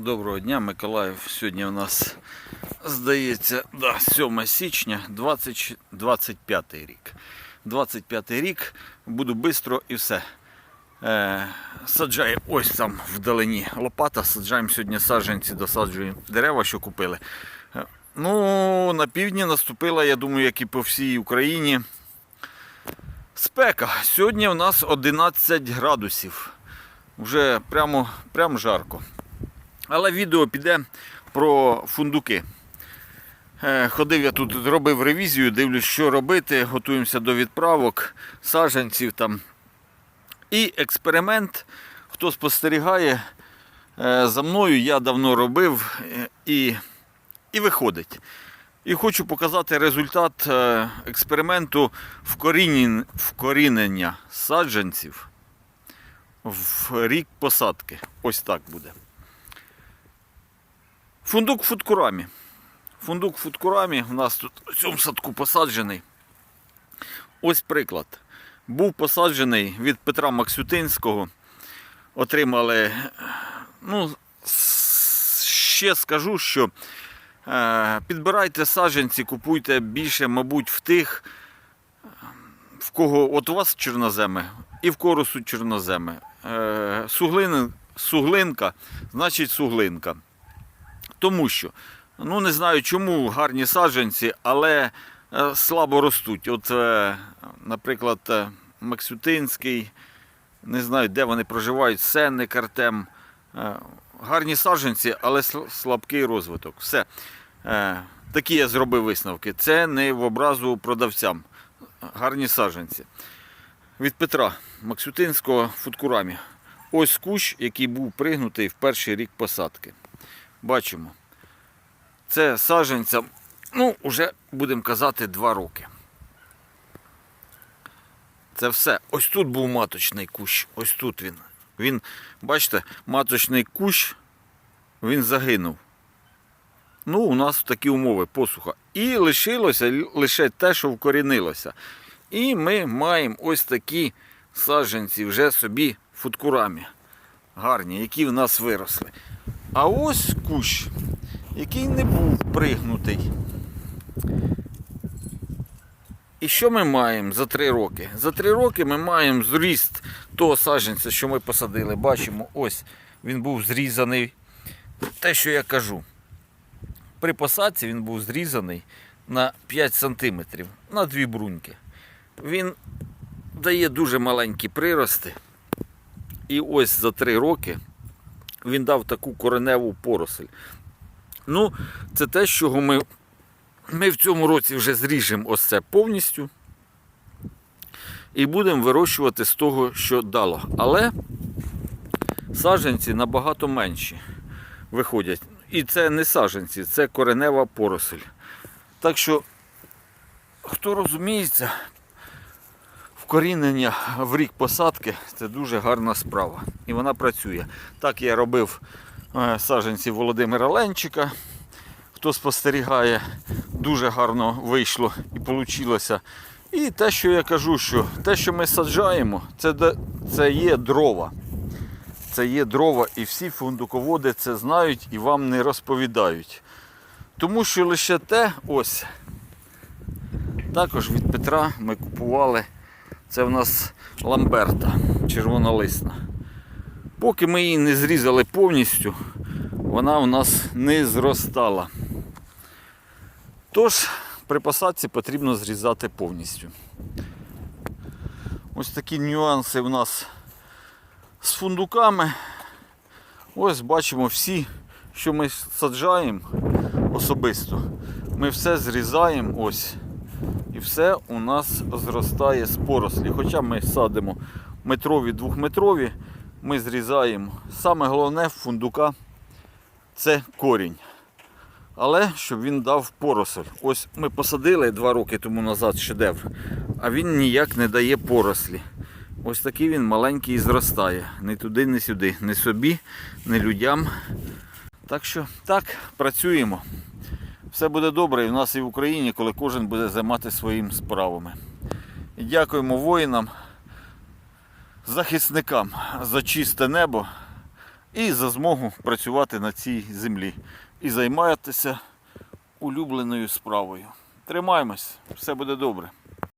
Доброго дня, Миколаїв. Сьогодні у нас здається да, 7 січня 2025 рік. 25 рік, буду швидко і все. Е, саджаю ось там вдалині лопата. Саджаємо сьогодні саджанці, досаджуємо дерева, що купили. Е, ну, на півдні наступила, я думаю, як і по всій Україні. Спека. Сьогодні у нас 11 градусів. Вже прямо, прямо жарко. Але відео піде про фундуки. Е, Ходив я тут, робив ревізію, дивлюсь, що робити, готуємося до відправок, саджанців там. І експеримент, хто спостерігає е, за мною, я давно робив е, і, і виходить. І хочу показати результат експерименту вкорінен- вкорінення саджанців в рік посадки. Ось так буде. Фундук в фудкурамі. Фундук в фудкурамі у нас тут в цьому садку посаджений. Ось приклад. Був посаджений від Петра Максютинського. Отримали. Ну, ще скажу, що е, підбирайте саджанці, купуйте більше, мабуть, в тих, в кого от у вас чорноземи і в коросу чорноземи. Е, суглин, суглинка, значить суглинка. Тому що, ну не знаю чому гарні саджанці, але е, слабо ростуть. От, е, наприклад, е, Максютинський, не знаю, де вони проживають, Сенник Артем. Гарні саджанці, але слабкий розвиток. Все. Такі я зробив висновки. Це не в образу продавцям. Гарні саджанці. Від Петра Максютинського в фудкурамі. Ось кущ, який був пригнутий в перший рік посадки. Бачимо. Це саджанцям, ну, вже будемо казати, два роки. Це все. Ось тут був маточний кущ. Ось тут він. Він, бачите, маточний кущ, він загинув. Ну, у нас такі умови, посуха. І лишилося лише те, що вкорінилося. І ми маємо ось такі саджанці вже собі в фудкурамі. Гарні, які в нас виросли. А ось кущ, який не був пригнутий. І що ми маємо за три роки? За три роки ми маємо зріст того саджанця, що ми посадили. Бачимо, ось він був зрізаний. Те, що я кажу. При посадці він був зрізаний на 5 см, на дві бруньки. Він дає дуже маленькі прирости. І ось за три роки він дав таку кореневу поросль. Ну, це те, з чого ми, ми в цьому році вже зріжемо ось це повністю. І будемо вирощувати з того, що дало. Але саджанці набагато менші виходять. І це не саджанці, це коренева поросль. Так що, хто розуміється, вкорінення в рік посадки це дуже гарна справа. І вона працює. Так я робив е, саджанці Володимира Ленчика. Хто спостерігає, дуже гарно вийшло і вийшло. І те, що я кажу, що те, що ми саджаємо, це, це є дрова. Це є дрова, і всі фундуководи це знають і вам не розповідають. Тому що лише те, ось, також від Петра ми купували. Це в нас ламберта червонолисна. Поки ми її не зрізали повністю, вона у нас не зростала. Тож, при посадці потрібно зрізати повністю. Ось такі нюанси в нас з фундуками. Ось бачимо всі, що ми саджаємо особисто. Ми все зрізаємо ось. І все у нас зростає з порослі. Хоча ми садимо метрові, двохметрові, ми зрізаємо. Саме головне фундука це корінь. Але щоб він дав поросль. Ось ми посадили два роки тому назад шедевр, а він ніяк не дає порослі. Ось такий він маленький і зростає. Ні туди, ні сюди. Ні собі, ні людям. Так що так, працюємо. Все буде добре і в нас і в Україні, коли кожен буде займатися своїми справами. І дякуємо воїнам, захисникам за чисте небо, і за змогу працювати на цій землі і займатися улюбленою справою. Тримаємось, все буде добре.